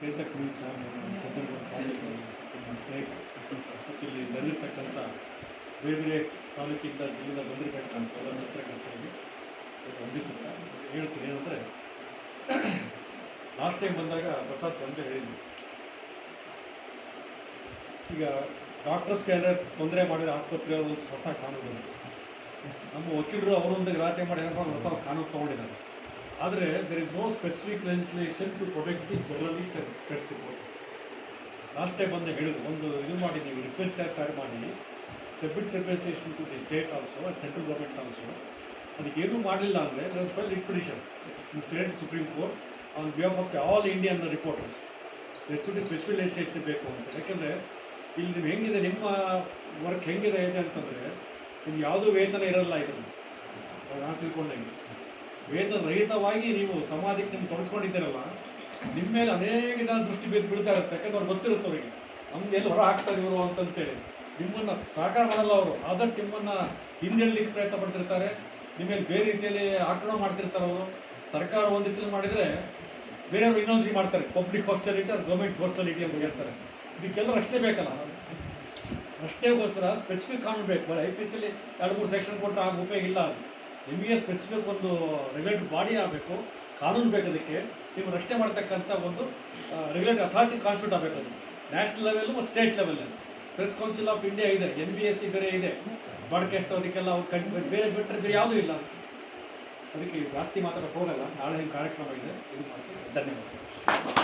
ಚೇತಕ್ ಕುಮಾರ್ ಇಲ್ಲಿ ಬಂದಿರತಕ್ಕಂಥ ಬೇರೆ ಬೇರೆ ತಾಲೂಕಿಂದ ಜಿಲ್ಲೆಯಿಂದ ಬಂದಿರತಕ್ಕಂಥ ಎಲ್ಲ ಮಿತ್ರಕರ್ತರಿಗೆ ವಂದಿಸುತ್ತಾ ಹೇಳ್ತೀನಿ. ಏನಂದರೆ ಲಾಸ್ಟ್ ಟೈಮ್ ಬಂದಾಗ ಪ್ರಸಾದ್ ಬಂದು ಹೇಳಿದ್ವಿ ಈಗ ಡಾಕ್ಟರ್ಸ್ಗೆ ಏನಾದ್ರು ತೊಂದರೆ ಮಾಡಿದ ಆಸ್ಪತ್ರೆ ಒಂದು ಹೊಸ ಕಾನೂನು ಬಂತು ನಮ್ಮ ವಕೀಲರು ಅವರೊಂದು ಗಲಾಟೆ ಮಾಡಿ ಹೊಸ ಕಾನೂನು ತೊಗೊಂಡಿದ್ದಾರೆ. ಆದರೆ there is no specific legislation to protect the press reporters last time ಬಂದು ಹೇಳಿದ್ರು. ಒಂದು ಇದು ಮಾಡಿ, ನೀವು ರಿಪೇರ್ ತಯಾರು ಮಾಡಿ submit representation to the state also and central government also ಏನೂ ಮಾಡಲಿಲ್ಲ ಅಂದರೆ thus file petition in state Supreme Court on behalf of the all Indian reporters ಎಷ್ಟು ಸ್ಪೆಸಿಫಿಕ್ ಲೆಜಿಸ್ಲೇಷನ್ ಬೇಕು ಅಂತ. ಯಾಕೆಂದರೆ ಇಲ್ಲಿ ನೀವು ಹೆಂಗಿದೆ, ನಿಮ್ಮ ವರ್ಕ್ ಹೆಂಗಿದೆ ಇದೆ ಅಂತಂದರೆ ನಿಮ್ಗೆ ಯಾವುದೂ ವೇತನ ಇರಲ್ಲ ಇದನ್ನು ನಾನು ತಿಳ್ಕೊಂಡಂಗೆ ವೇತನ ರಹಿತವಾಗಿ ನೀವು ಸಮಾಜಕ್ಕೆ ನಿಮ್ಗೆ ತೊಡಸ್ಕೊಂಡಿದ್ದೀರಲ್ಲ ನಿಮ್ಮ ಮೇಲೆ ಅನೇಕ ಜನ ದೃಷ್ಟಿ ಬೀದ್ ಬಿಡ್ತಾ ಇರುತ್ತೆ. ಯಾಕಂದ್ರೆ ಅವ್ರು ಗೊತ್ತಿರುತ್ತೆ ಅವರಿಗೆ. ನಮ್ಗೆ ಎಲ್ಲಿ ಹೊರ ಹಾಕ್ತಾರೆ ಇವರು ಅಂತಂತೇಳಿ. ನಿಮ್ಮನ್ನು ಸಹಕಾರ ಮಾಡಲ್ಲ ಅವರು. ಆದಷ್ಟು ನಿಮ್ಮನ್ನು ಹಿಂದೆಳ್ಲಿಕ್ಕೆ ಪ್ರಯತ್ನ ಪಡ್ತಿರ್ತಾರೆ. ನಿಮ್ಮ ಮೇಲೆ ಬೇರೆ ರೀತಿಯಲ್ಲಿ ಆಕ್ರಮಣ ಮಾಡ್ತಿರ್ತಾರೆ ಅವರು. ಸರ್ಕಾರ ಒಂದು ರೀತಿಯಲ್ಲಿ ಮಾಡಿದರೆ ಬೇರೆಯವರು ಇನ್ನೊಂದು ರೀತಿ ಮಾಡ್ತಾರೆ. ಪಬ್ಲಿಕ್ ಹಾಸ್ಟೆಲಿಟಿ ಅವ್ರು ಗೌರ್ಮೆಂಟ್ ಹಾಸ್ಟೆಲಿಟಿ ಅಂತ ಹೇಳ್ತಾರೆ. ಇದಕ್ಕೆಲ್ಲ ರಕ್ಷಣೆ ಬೇಕಲ್ಲ? ರಕ್ಷಣೆಗೋಸ್ಕರ ಸ್ಪೆಸಿಫಿಕ್ ಕಾನೂನು ಬೇಕು. ಐ ಪಿ ಎಸ್ ಅಲ್ಲಿ ಎರಡು, ಮೂರು ಸೆಕ್ಷನ್ ಕೊಟ್ಟು ಆಗ ಉಪಯೋಗ ಇಲ್ಲ ಅದು. ನಿಮಗೆ ಸ್ಪೆಸಿಫಿಕ್ ಒಂದು ರೆಗ್ಯುಲೇಟರ್ ಬಾಡಿ ಆಗಬೇಕು, ಕಾನೂನು ಬೇಕು ಅದಕ್ಕೆ ನೀವು ರಕ್ಷಣೆ ಮಾಡ್ತಕ್ಕಂಥ ಒಂದು ರೆಗ್ಯುಲೇಟರ್ ಅಥಾರಿಟಿ ಕಾನ್ಸ್ಟಿಟ್ಯೂಟ್ ಆಗಬೇಕು ಅದು. ನ್ಯಾಷನಲ್ ಲೆವೆಲ್ಲು ಮತ್ತು ಸ್ಟೇಟ್ ಲೆವೆಲಲ್ಲಿ ಪ್ರೆಸ್ ಕೌನ್ಸಿಲ್ ಆಫ್ ಇಂಡಿಯಾ ಇದೆ ಎನ್ ಬಿ ಎಸ್ ಸಿ ಬೇರೆ ಇದೆ. ಬಾಡ್ಕಾಸ್ಟ್ ಅದಕ್ಕೆಲ್ಲ ಕಣ್ ಬೇರೆ ಬಿಟ್ಟರೆ ಬೇರೆ ಯಾವುದೂ ಇಲ್ಲ. ಅದಕ್ಕೆ ಜಾಸ್ತಿ ಮಾತಾಡೋಕೆ ಹೋಗಲ್ಲ. ನಾಳೆ ಹಿಂಗೆ ಕಾರ್ಯಕ್ರಮ ಇದೆ. ಇದು ಮಾಡ್ತೀವಿ. ಧನ್ಯವಾದ